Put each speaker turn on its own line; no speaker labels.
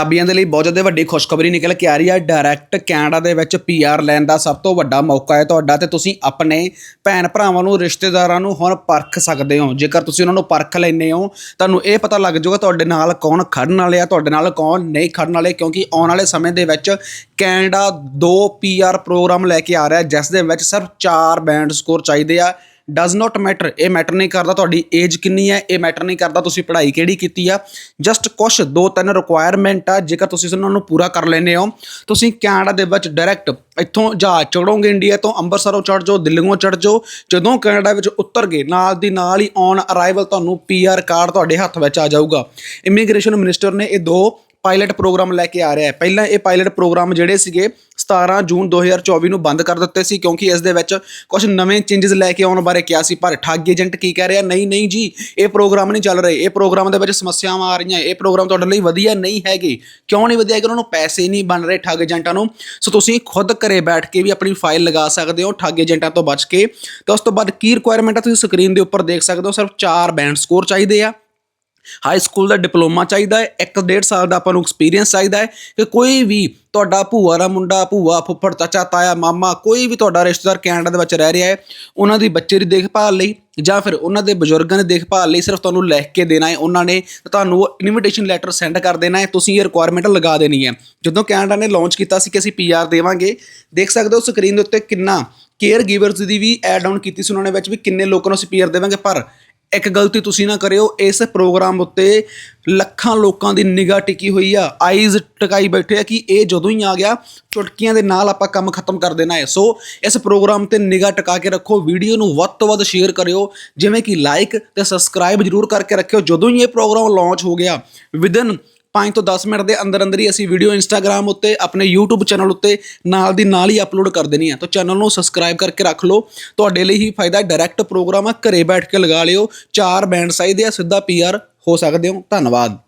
ਪੰਜਾਬੀਆਂ ਦੇ ਲਈ ਬਹੁਤ ਜ਼ਿਆਦਾ ਵੱਡੀ ਖੁਸ਼ਖਬਰੀ ਨਿਕਲ ਕੇ ਆ ਰਹੀ ਹੈ ਡਾਇਰੈਕਟ ਕੈਨੇਡਾ ਦੇ ਵਿੱਚ ਪੀਆਰ ਲੈਣ ਦਾ ਸਭ ਤੋਂ ਵੱਡਾ ਮੌਕਾ ਹੈ ਤੁਹਾਡਾ ਤੇ ਤੁਸੀਂ ਆਪਣੇ ਭੈਣ ਭਰਾਵਾਂ ਨੂੰ, ਰਿਸ਼ਤੇਦਾਰਾਂ ਨੂੰ ਹੁਣ ਪਰਖ ਸਕਦੇ ਹੋ। ਜੇਕਰ ਤੁਸੀਂ ਉਹਨਾਂ ਨੂੰ ਪਰਖ ਲੈਂਦੇ ਹੋ, ਤੁਹਾਨੂੰ ਇਹ ਪਤਾ ਲੱਗ ਜਾਊਗਾ ਤੁਹਾਡੇ ਨਾਲ ਕੌਣ ਖੜਨ ਵਾਲੇ ਆ, ਤੁਹਾਡੇ ਨਾਲ ਕੌਣ ਨਹੀਂ ਖੜਨ ਵਾਲੇ, ਕਿਉਂਕਿ ਆਉਣ ਵਾਲੇ ਸਮੇਂ ਦੇ ਵਿੱਚ ਕੈਨੇਡਾ ਦੋ ਪੀਆਰ ਪ੍ਰੋਗਰਾਮ ਲੈ ਕੇ ਆ ਰਿਹਾ, ਜਿਸ ਦੇ ਵਿੱਚ ਸਿਰਫ 4 ਬੈਂਡ ਸਕੋਰ ਚਾਹੀਦੇ ਆ। ਡਸ ਨਾਟ ਮੈਟਰ ਇਹ ਮੈਟਰ ਨਹੀਂ ਕਰਦਾ ਤੁਹਾਡੀ ਏਜ ਕਿੰਨੀ ਹੈ, ਇਹ ਮੈਟਰ ਨਹੀਂ ਕਰਦਾ ਤੁਸੀਂ ਪੜ੍ਹਾਈ ਕਿਹੜੀ ਕੀਤੀ ਆ। ਜਸਟ ਕੁਛ ਦੋ ਤਿੰਨ ਰਿਕੁਆਇਰਮੈਂਟ ਆ, ਜੇਕਰ ਤੁਸੀਂ ਉਹਨਾਂ ਨੂੰ ਪੂਰਾ ਕਰ ਲੈਂਦੇ ਹੋ, ਤੁਸੀਂ ਕੈਨੇਡਾ ਦੇ ਵਿੱਚ ਡਾਇਰੈਕਟ ਇੱਥੋਂ ਜਹਾਜ਼ ਚੜੋਗੇ ਇੰਡੀਆ ਤੋਂ, ਅੰਮ੍ਰਿਤਸਰੋਂ ਚੜ ਜਾਓ ਦਿੱਲੀੋਂ ਚੜ ਜਾਓ, ਜਦੋਂ ਕੈਨੇਡਾ ਵਿੱਚ ਉਤਰ ਗਏ, ਨਾਲ ਦੀ ਨਾਲ ਹੀ ਔਨ ਅਰਾਈਵਲ ਤੁਹਾਨੂੰ ਪੀਆਰ ਕਾਰਡ ਤੁਹਾਡੇ ਹੱਥ ਵਿੱਚ ਆ ਜਾਊਗਾ। ਇਮੀਗ੍ਰੇਸ਼ਨ ਮਿਨਿਸਟਰ ਨੇ ਇਹ ਦੋ ਪਾਇਲਟ ਪ੍ਰੋਗਰਾਮ ਲੈ ਕੇ ਆ ਰਿਹਾ ਹੈ। ਪਹਿਲਾਂ ਇਹ ਪਾਇਲਟ ਪ੍ਰੋਗਰਾਮ ਜਿਹੜੇ ਸੀਗੇ 17 ਜੂਨ 2024 ਨੂੰ ਬੰਦ ਕਰ ਦਿੱਤੇ ਸੀ, ਕਿਉਂਕਿ ਇਸ ਦੇ ਵਿੱਚ ਕੁਝ ਨਵੇਂ ਚੇਂਜਸ ਲੈ ਕੇ ਆਉਣ ਬਾਰੇ ਕਿਹਾ ਸੀ। ਪਰ ਠੱਗ ਏਜੰਟ ਕੀ ਕਹਿ ਰਿਹਾ? ਨਹੀਂ ਨਹੀਂ ਜੀ, ਇਹ ਪ੍ਰੋਗਰਾਮ ਨਹੀਂ ਚੱਲ ਰਹੇ। ਇਹ ਪ੍ਰੋਗਰਾਮ ਦੇ ਵਿੱਚ ਸਮੱਸਿਆਵਾਂ ਆ ਰਹੀਆਂ। ਇਹ ਪ੍ਰੋਗਰਾਮ ਤੁਹਾਡੇ ਲਈ ਵਧੀਆ ਨਹੀਂ ਹੈਗੇ। ਕਿਉਂ ਨਹੀਂ ਵਧੀਆ? ਹੈਗੇ ਉਹਨਾਂ ਨੂੰ ਪੈਸੇ ਨਹੀਂ ਬਣ ਰਹੇ ਠੱਗ ਏਜੰਟਾਂ ਨੂੰ। ਸੋ ਤੁਸੀਂ ਖੁਦ ਘਰੇ ਬੈਠ ਕੇ ਵੀ ਆਪਣੀ ਫਾਈਲ ਲਗਾ ਸਕਦੇ ਹੋ ਠੱਗ ਏਜੰਟਾਂ ਤੋਂ ਬਚ ਕੇ। ਤੇ ਉਸ ਤੋਂ ਬਾਅਦ ਕੀ ਰਿਕੁਆਇਰਮੈਂਟ ਆ ਤੁਸੀਂ ਸਕਰੀਨ ਦੇ ਉੱਪਰ ਦੇਖ ਸਕਦੇ ਹੋ। ਸਿਰਫ 4 ਬੈਂਡ ਸਕੋਰ ਚਾਹੀਦੇ ਆ। ਹਾਈ ਸਕੂਲ ਦਾ ਡਿਪਲੋਮਾ ਚਾਹੀਦਾ ਹੈ, ਇੱਕ ਡੇਢ ਸਾਲ ਦਾ ਆਪਾਂ ਨੂੰ ਐਕਸਪੀਰੀਅੰਸ ਚਾਹੀਦਾ ਹੈ ਕਿ ਕੋਈ ਵੀ ਤੁਹਾਡਾ ਭੂਆ ਦਾ ਮੁੰਡਾ, ਭੂਆ, ਫੁੱਫੜ, ਚਾਚਾ, ਤਾਇਆ, ਮਾਮਾ, ਕੋਈ ਵੀ ਤੁਹਾਡਾ ਰਿਸ਼ਤੇਦਾਰ ਕੈਨੇਡਾ ਦੇ ਵਿੱਚ ਰਹਿ ਰਿਹਾ ਹੈ, ਉਹਨਾਂ ਦੀ ਬੱਚੇ ਦੀ ਦੇਖਭਾਲ ਲਈ ਜਾਂ ਫਿਰ ਉਹਨਾਂ ਦੇ ਬਜ਼ੁਰਗਾਂ ਦੀ ਦੇਖਭਾਲ ਲਈ ਸਿਰਫ ਤੁਹਾਨੂੰ ਲਿਖ ਕੇ ਦੇਣਾ ਹੈ, ਉਹਨਾਂ ਨੇ ਤੁਹਾਨੂੰ ਇਨਵੀਟੇਸ਼ਨ ਲੈਟਰ ਸੈਂਡ ਕਰ ਦੇਣਾ ਹੈ, ਤੁਸੀਂ ਇਹ ਰਿਕੁਆਇਰਮੈਂਟ ਲਗਾ ਦੇਣੀ ਹੈ। ਜਦੋਂ ਕੈਨੇਡਾ ਨੇ ਲਾਂਚ ਕੀਤਾ ਸੀ ਕਿ ਅਸੀਂ ਪੀਆਰ ਦੇਵਾਂਗੇ, ਦੇਖ ਸਕਦੇ ਹੋ ਸਕਰੀਨ ਦੇ ਉੱਤੇ ਕਿੰਨਾ care ਗਿਵਰਸ the we add on ਕੀਤੀ ਸੀ ਉਹਨਾਂ ਨੇ ਵਿੱਚ ਵੀ ਕਿੰਨੇ ਲੋਕਾਂ ਨੂੰ ਅਸੀਂ ਪੀਆਰ ਦੇਵਾਂਗੇ, ਪਰ ਇੱਕ ਗਲਤੀ ਤੁਸੀਂ ਨਾ ਕਰਿਓ, ਇਸ ਪ੍ਰੋਗਰਾਮ ਉੱਤੇ ਲੱਖਾਂ ਲੋਕਾਂ ਦੀ ਨਿਗਾਹ ਟਿਕੀ ਹੋਈ ਆ। ਆਈਜ਼ ਟਿਕਾਈ ਬੈਠੇ ਆ ਕਿ ਇਹ ਜਦੋਂ ਹੀ ਆ ਗਿਆ, ਚੁਟਕੀਆਂ ਦੇ ਨਾਲ ਆਪਾਂ ਕੰਮ ਖਤਮ ਕਰ ਦੇਣਾ ਹੈ। ਸੋ, ਇਸ ਪ੍ਰੋਗਰਾਮ ਤੇ ਨਿਗਾਹ ਟਿਕਾ ਕੇ ਰੱਖੋ, ਵੀਡੀਓ ਨੂੰ ਵੱਧ ਤੋਂ ਵੱਧ ਸ਼ੇਅਰ ਕਰਿਓ, ਜਿਵੇਂ ਕਿ ਲਾਈਕ ਤੇ ਸਬਸਕ੍ਰਾਈਬ ਜਰੂਰ ਕਰਕੇ ਰੱਖਿਓ। ਜਦੋਂ ਹੀ ਇਹ ਪ੍ਰੋਗਰਾਮ ਲਾਂਚ ਹੋ ਗਿਆ ਵਿਦਨ 5 ਤੋਂ 10 ਮਿੰਟ ਦੇ ਅੰਦਰ ਅੰਦਰ ਹੀ ਅਸੀਂ ਵੀਡੀਓ ਇੰਸਟਾਗ੍ਰam ਉੱਤੇ, ਆਪਣੇ YouTube ਚੈਨਲ ਉੱਤੇ ਨਾਲ ਦੀ ਨਾਲ ਹੀ ਅਪਲੋਡ ਕਰ ਦੇਣੀ ਆ। ਤਾਂ ਚੈਨਲ ਨੂੰ ਸਬਸਕ੍ਰਾਈਬ ਕਰਕੇ ਰੱਖ ਲਓ। ਤੁਹਾਡੇ ਲਈ ਹੀ ਫਾਇਦਾ ਡਾਇਰੈਕਟ ਪ੍ਰੋਗਰਾਮ ਆ। ਘਰੇ ਬੈਠ ਕੇ ਲਗਾ ਲਿਓ। ਚਾਰ ਬੈਂਡ ਚਾਹੀਦੇ ਆ, ਸਿੱਧਾ ਪੀਆਰ ਹੋ ਸਕਦੇ ਹੋ। ਧੰਨਵਾਦ।